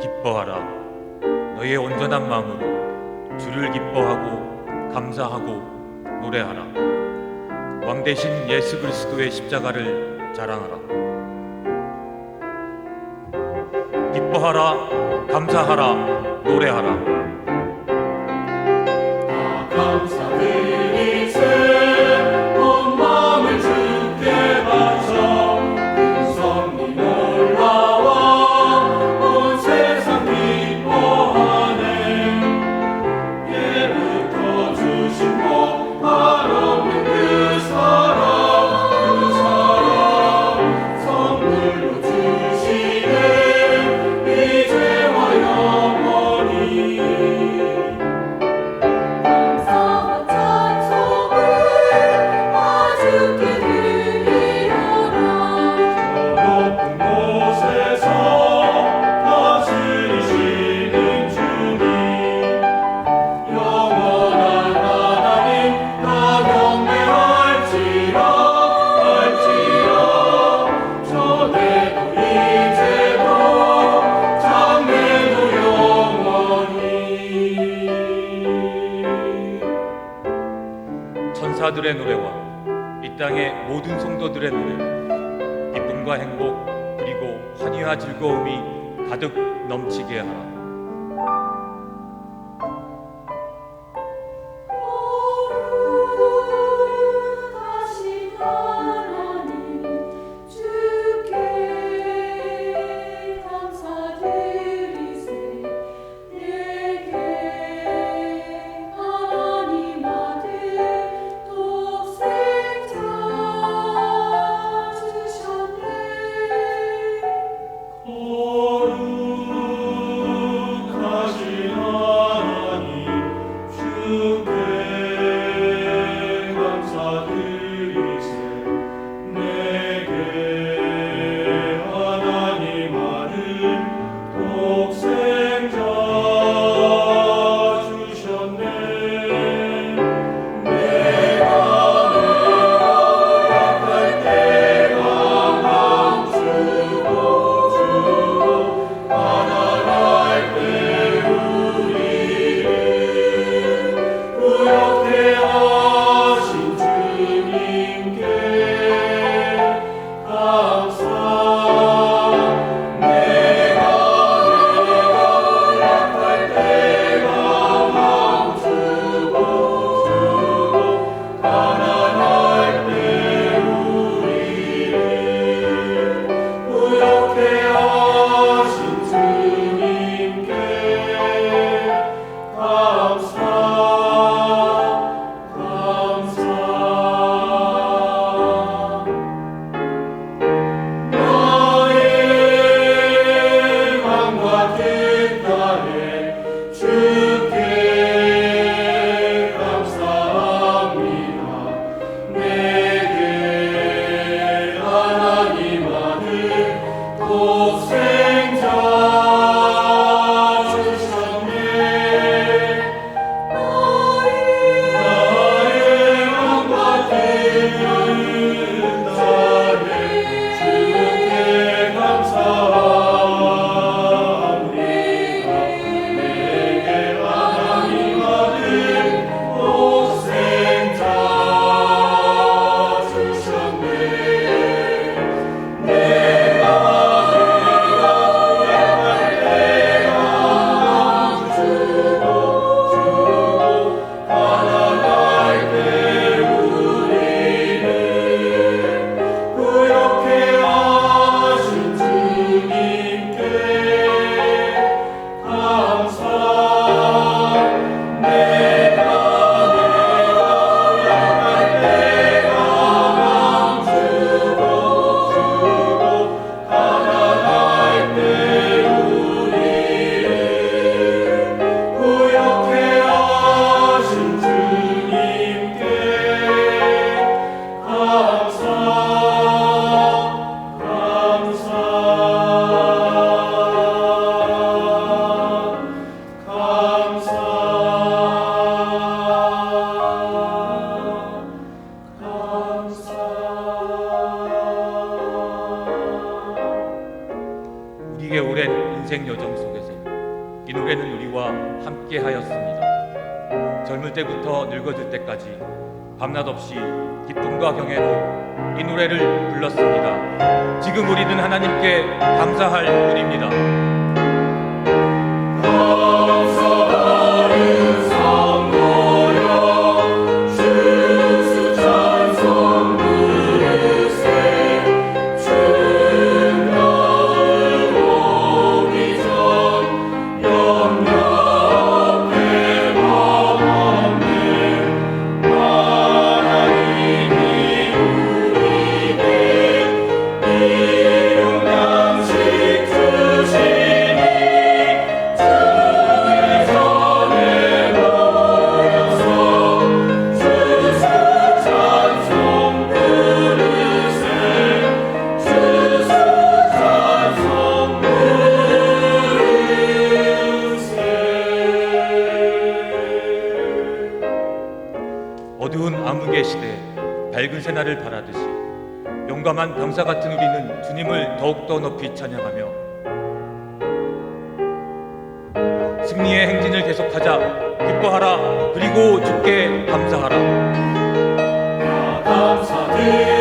기뻐하라. 너의 온전한 마음으로 주를 기뻐하고 감사하고 노래하라. 왕 대신 예수 그리스도의 십자가를 자랑하라. 기뻐하라, 감사하라, 노래하라. 감사해. 사들의 노래와 이 땅의 모든 성도들의 노래 기쁨과 행복 그리고 환희와 즐거움이 가득 넘치게 하라. 이게 오랜 인생 여정 속에서 이 노래는 우리와 함께 하였습니다. 젊을 때부터 늙어질 때까지 밤낮 없이 기쁨과 경애로 이 노래를 불렀습니다. 지금 우리는 하나님께 감사할 뿐입니다. 감사합니다. 어두운 암흑의 시대 밝은 새날을 바라듯이 용감한 병사 같은 우리는 주님을 더욱더 높이 찬양하며 승리의 행진을 계속하자 기뻐하라 그리고 주께 감사하라. 감사드리